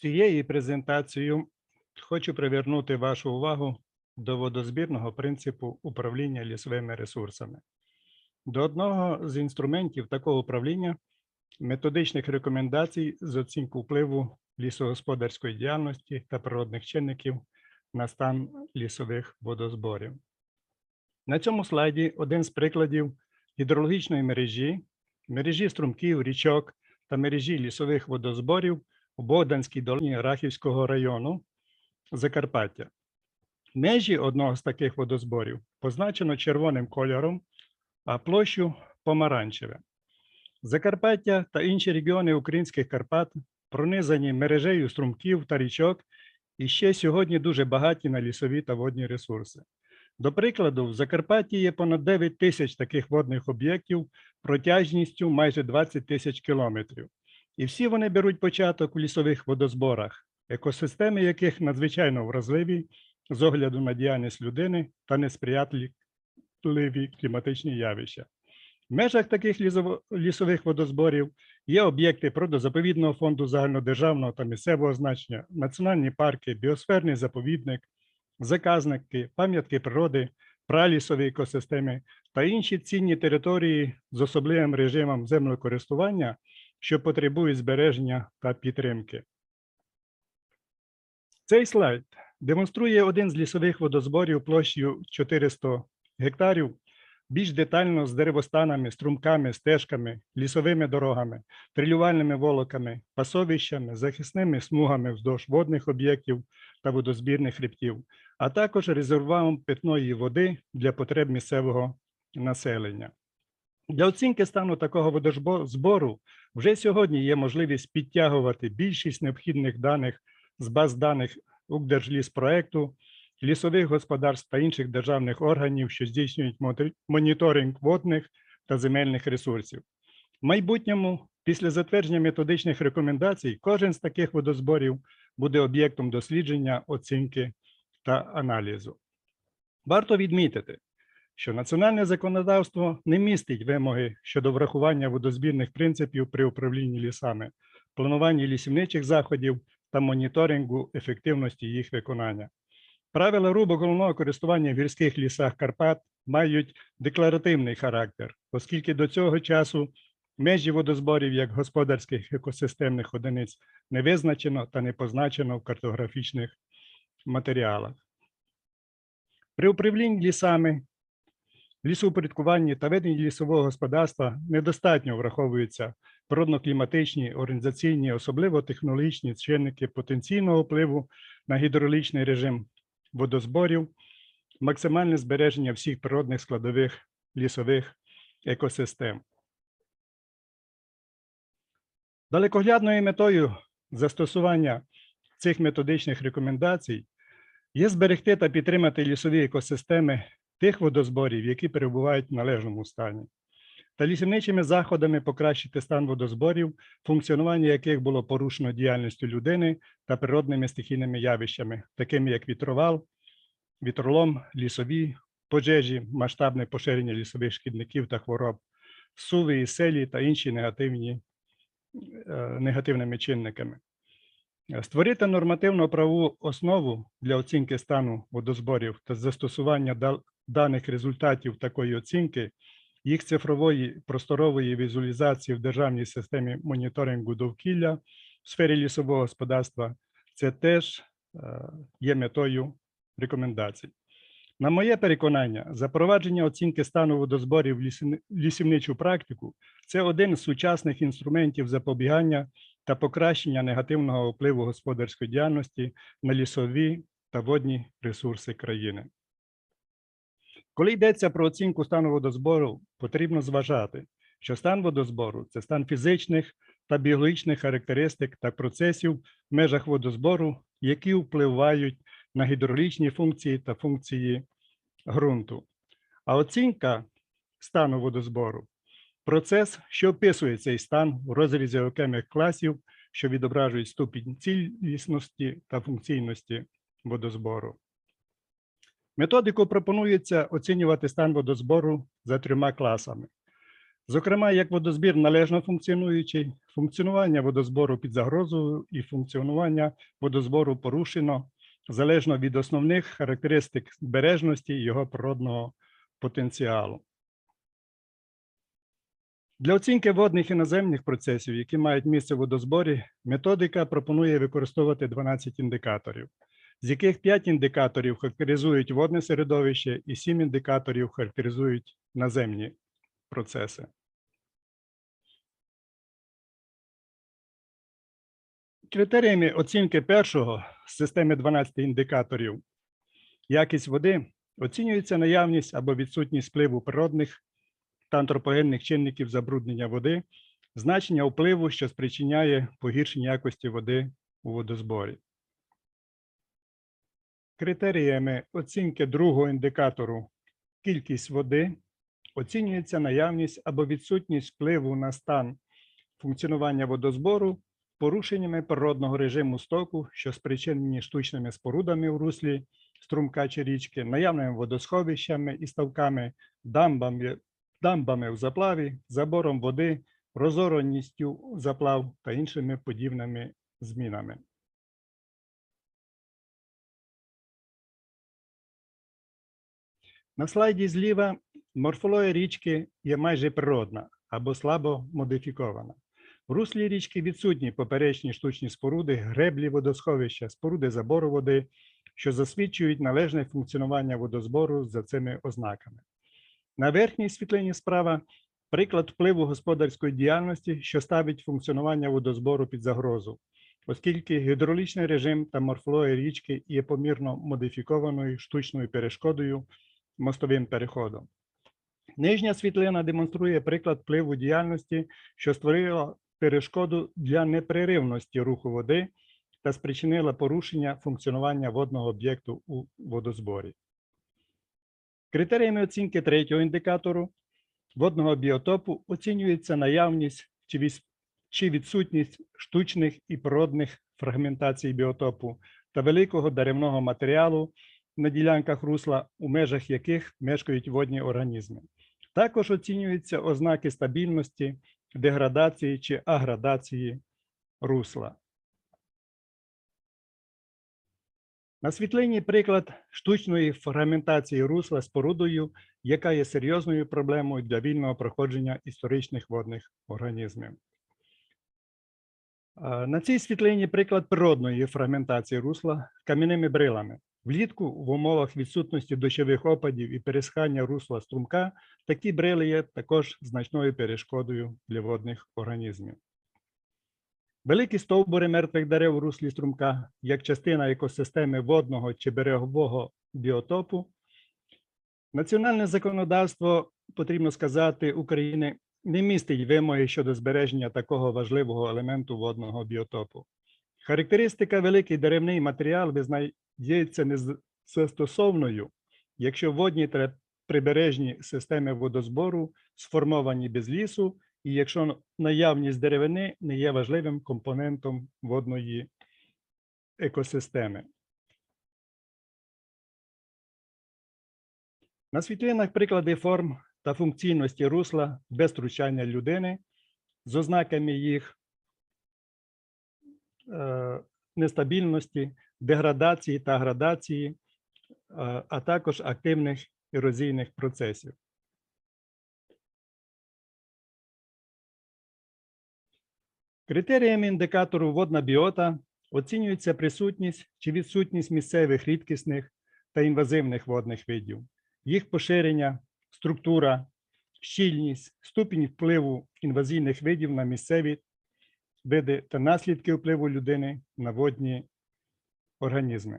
Цією презентацією хочу привернути вашу увагу до водозбірного принципу управління лісовими ресурсами. До одного з інструментів такого управління методичних рекомендацій з оцінку впливу лісогосподарської діяльності та природних чинників на стан лісових водозборів. На цьому слайді один з прикладів гідрологічної мережі, мережі струмків, річок та мережі лісових водозборів у Богданській долині Рахівського району Закарпаття. Межі одного з таких водозборів позначено червоним кольором, а площу помаранчеве. Закарпаття та інші регіони українських Карпат пронизані мережею струмків та річок і ще сьогодні дуже багаті на лісові та водні ресурси. До прикладу, в Закарпатті є понад 9 тисяч таких водних об'єктів протяжністю майже 20 тисяч кілометрів. І всі вони беруть початок у лісових водозборах, екосистеми яких надзвичайно вразливі з огляду на діяльність людини та несприятливі кліматичні явища. В межах таких лісових водозборів є об'єкти природозаповідного фонду загальнодержавного та місцевого значення, національні парки, біосферний заповідник, заказники, пам'ятки природи, пралісові екосистеми та інші цінні території з особливим режимом землекористування, що потребують збереження та підтримки. Цей слайд демонструє один з лісових водозборів площею 400 гектарів більш детально з деревостанами, струмками, стежками, лісовими дорогами, трилювальними волоками, пасовищами, захисними смугами вздовж водних об'єктів та водозбірних хребтів, а також резервуаром питної води для потреб місцевого населення. Для оцінки стану такого водозбору вже сьогодні є можливість підтягувати більшість необхідних даних з баз даних Укрдержліспроекту, лісових господарств та інших державних органів, що здійснюють моніторинг водних та земельних ресурсів. В майбутньому, після затвердження методичних рекомендацій, кожен з таких водозборів буде об'єктом дослідження, оцінки та аналізу. Варто відмітити, що національне законодавство не містить вимоги щодо врахування водозбірних принципів при управлінні лісами, плануванні лісівничих заходів та моніторингу ефективності їх виконання. Правила рубок головного користування в гірських лісах Карпат мають декларативний характер, оскільки до цього часу межі водозборів як господарських екосистемних одиниць не визначено та не позначено в картографічних матеріалах. При управлінні лісами, лісоупорядкуванні та веденні лісового господарства недостатньо враховуються природно-кліматичні, організаційні, особливо технологічні чинники потенційного впливу на гідрологічний режим водозборів, максимальне збереження всіх природних складових лісових екосистем. Далекоглядною метою застосування цих методичних рекомендацій є зберегти та підтримати лісові екосистеми тих водозборів, які перебувають в належному стані, та лісівничими заходами покращити стан водозборів, функціонування яких було порушено діяльністю людини та природними стихійними явищами, такими як вітровал, вітролом, лісові пожежі, масштабне поширення лісових шкідників та хвороб, суви і селі та інші негативні, е, негативними чинниками. Створити нормативно-правову основу для оцінки стану водозборів та застосування даних результатів такої оцінки, їх цифрової просторової візуалізації в державній системі моніторингу довкілля в сфері лісового господарства це теж е, є метою рекомендацій. На моє переконання, запровадження оцінки стану водозборів в лісівничу практику це один з сучасних інструментів запобігання та покращення негативного впливу господарської діяльності на лісові та водні ресурси країни. Коли йдеться про оцінку стану водозбору, потрібно зважати, що стан водозбору це стан фізичних та біологічних характеристик та процесів в межах водозбору, які впливають на гідрологічні функції та функції ґрунту. А оцінка стану водозбору процес, що описує цей стан у розрізі окремих класів, що відображують ступінь цілісності та функційності водозбору. Методику пропонується оцінювати стан водозбору за трьома класами: Зокрема, як водозбір належно функціонуючий, функціонування водозбору під загрозою і функціонування водозбору порушено залежно від основних характеристик збережності його природного потенціалу. Для оцінки водних і наземних процесів, які мають місце в водозборі, методика пропонує використовувати 12 індикаторів, з яких 5 індикаторів характеризують водне середовище і 7 індикаторів характеризують наземні процеси. Критеріями оцінки першого з системи 12 індикаторів якість води оцінюється наявність або відсутність впливу природних та антропогенних чинників забруднення води, значення впливу, що спричиняє погіршення якості води у водозборі. Критеріями оцінки другого індикатору кількість води оцінюється наявність або відсутність впливу на стан функціонування водозбору порушеннями природного режиму стоку, що спричинені штучними спорудами в руслі струмка чи річки, наявними водосховищами і ставками, дамбами, дамбами в заплаві, забором води, розораністю заплав та іншими подібними змінами. На слайді зліва морфологія річки є майже природна або слабо модифікована. В руслі річки відсутні поперечні штучні споруди, греблі водосховища, споруди забору води, що засвідчують належне функціонування водозбору за цими ознаками. На верхній світлині справа приклад впливу господарської діяльності, що ставить функціонування водозбору під загрозу, оскільки гідролічний режим та морфологія річки є помірно модифікованою штучною перешкодою мостовим переходом. Нижня світлина демонструє приклад впливу діяльності, що створила перешкоду для непреривності руху води та спричинила порушення функціонування водного об'єкту у водозборі. Критеріями оцінки третього індикатору водного біотопу оцінюється наявність чи відсутність штучних і природних фрагментацій біотопу та великого деревного матеріалу на ділянках русла, у межах яких мешкають водні організми. Також оцінюються ознаки стабільності, деградації чи аградації русла. На світлині приклад штучної фрагментації русла спорудою, яка є серйозною проблемою для вільного проходження історичних водних організмів. На цій світлині приклад природної фрагментації русла кам'яними брилами. Влітку в умовах відсутності дощових опадів і пересхання русла струмка такі брили є також значною перешкодою для водних організмів. Великі стовбури мертвих дерев у руслі струмка, як частина екосистеми водного чи берегового біотопу. Національне законодавство, потрібно сказати, України не містить вимоги щодо збереження такого важливого елементу водного біотопу. Характеристика великий деревний матеріал визнається незастосовною, якщо водні прибережні системи водозбору сформовані без лісу, і якщо наявність деревини не є важливим компонентом водної екосистеми. На світлинах приклади форм та функційності русла без втручання людини з ознаками їх нестабільності, деградації та градації, е, а також активних ерозійних процесів. Критеріями індикатору водна біота оцінюється присутність чи відсутність місцевих рідкісних та інвазивних водних видів, їх поширення, структура, щільність, ступінь впливу інвазійних видів на місцеві види та наслідки впливу людини на водні організми.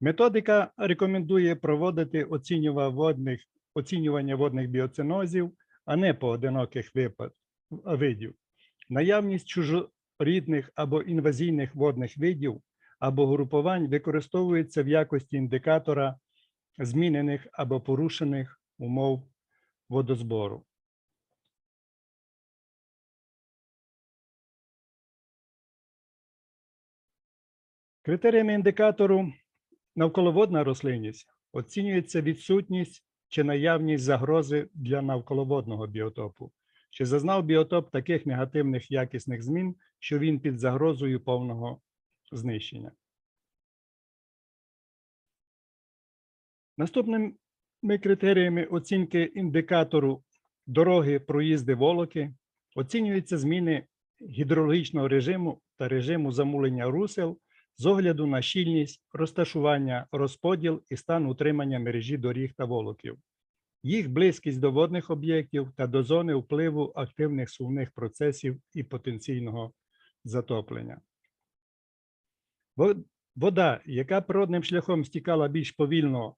Методика рекомендує проводити водних, оцінювання водних біоцинозів, а не поодиноких видів. Наявність чужорідних або інвазійних водних видів або групувань використовується в якості індикатора змінених або порушених умов водозбору. Критеріями індикатору навколоводна рослинність оцінюється відсутність чи наявність загрози для навколоводного біотопу? Чи зазнав біотоп таких негативних якісних змін, що він під загрозою повного знищення? Наступними критеріями оцінки індикатору дороги проїзди волоки оцінюються зміни гідрологічного режиму та режиму замулення русел з огляду на щільність, розташування, розподіл і стан утримання мережі доріг та волоків, їх близькість до водних об'єктів та до зони впливу активних сувних процесів і потенційного затоплення. Вода, яка природним шляхом стікала більш повільно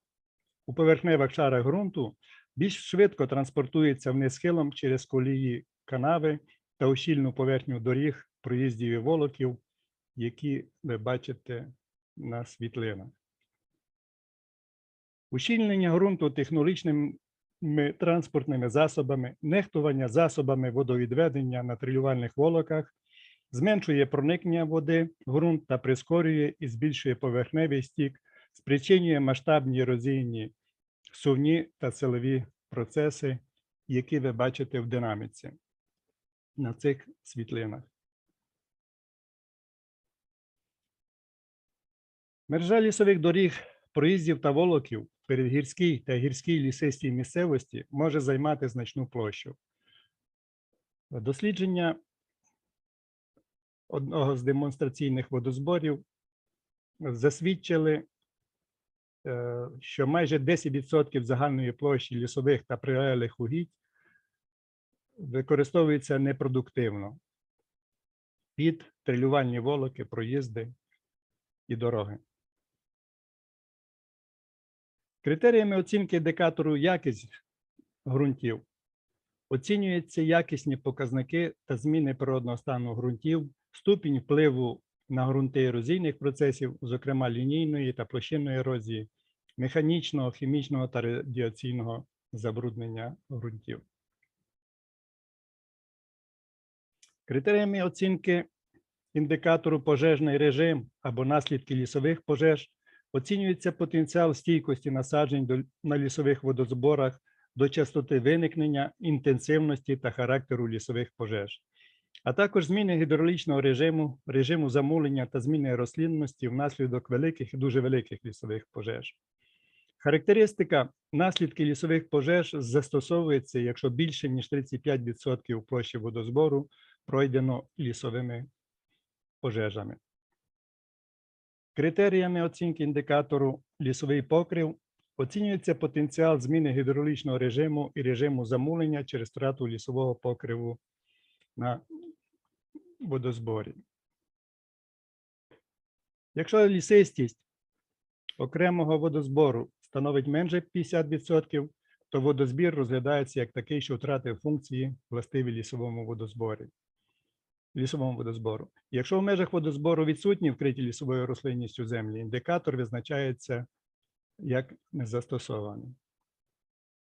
у поверхневих шарах ґрунту, більш швидко транспортується вниз схилом через колії канави та ущільну поверхню доріг, проїздів і волоків, які ви бачите на світлинах. Ущільнення ґрунту технологічними транспортними засобами, нехтування засобами водовідведення на трилювальних волоках зменшує проникнення води в ґрунт та прискорює і збільшує поверхневий стік, спричинює масштабні ерозійні сувні та силові процеси, які ви бачите в динаміці на цих світлинах. Мережа лісових доріг, проїздів та волоків в передгірській та гірській лісистій місцевості може займати значну площу. Дослідження одного з демонстраційних водозборів засвідчили, е, що майже 10% загальної площі лісових та прилеглих угідь використовується непродуктивно під трилювальні волоки, проїзди і дороги. Критеріями оцінки індикатору якість ґрунтів оцінюються якісні показники та зміни природного стану ґрунтів, ступінь впливу на ґрунти ерозійних процесів, зокрема лінійної та площинної ерозії, механічного, хімічного та радіаційного забруднення ґрунтів. Критеріями оцінки індикатору пожежний режим або наслідки лісових пожеж оцінюється потенціал стійкості насаджень до- на лісових водозборах до частоти виникнення, інтенсивності та характеру лісових пожеж, а також зміни гідравлічного режиму, режиму замулення та зміни рослинності внаслідок великих і дуже великих лісових пожеж. Характеристика наслідки лісових пожеж застосовується, якщо більше ніж 35% площі водозбору пройдено лісовими пожежами. Критеріями оцінки індикатору лісовий покрив оцінюється потенціал зміни гідравлічного режиму і режиму замулення через втрату лісового покриву на водозборі. Якщо лісистість окремого водозбору становить менше 50%, то водозбір розглядається як такий, що втратив функції властиві лісовому водозборі. Лісовому водозбору. Якщо в межах водозбору відсутні вкриті лісовою рослинністю землі, індикатор визначається як незастосований.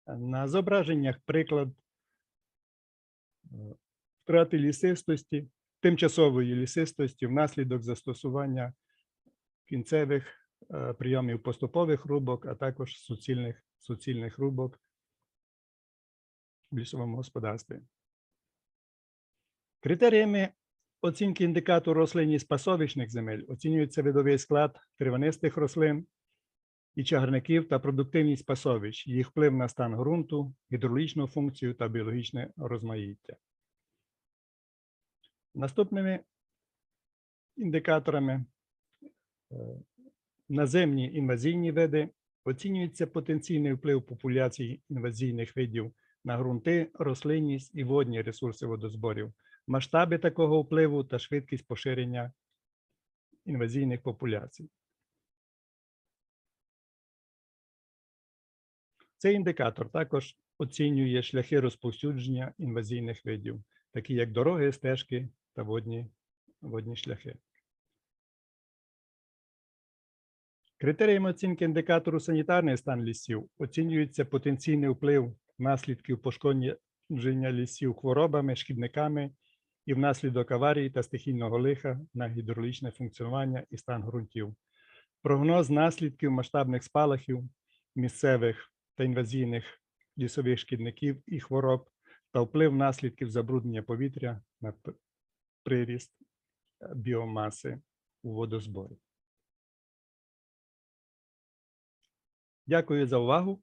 На зображеннях приклад е, втрати лісистості, тимчасової лісистості внаслідок застосування кінцевих е, прийомів поступових рубок, а також суцільних, суцільних рубок в лісовому господарстві. Критеріями оцінки індикатору рослинність пасовищних земель оцінюється видовий склад травянистих рослин і чагарників та продуктивність пасовищ, їх вплив на стан ґрунту, гідрологічну функцію та біологічне розмаїття. Наступними індикаторами е, наземні інвазійні види оцінюється потенційний вплив популяцій інвазійних видів на ґрунти, рослинність і водні ресурси водозборів, масштаби такого впливу та швидкість поширення інвазійних популяцій. Цей індикатор також оцінює шляхи розповсюдження інвазійних видів, такі як дороги, стежки та водні, водні шляхи. Критеріями оцінки індикатору санітарний стан лісів оцінюється потенційний вплив наслідків пошкодження лісів хворобами, шкідниками і внаслідок аварії та стихійного лиха на гідравлічне функціонування і стан ґрунтів. Прогноз наслідків масштабних спалахів місцевих та інвазійних лісових шкідників і хвороб та вплив наслідків забруднення повітря на приріст е, біомаси у водозборі. Дякую за увагу.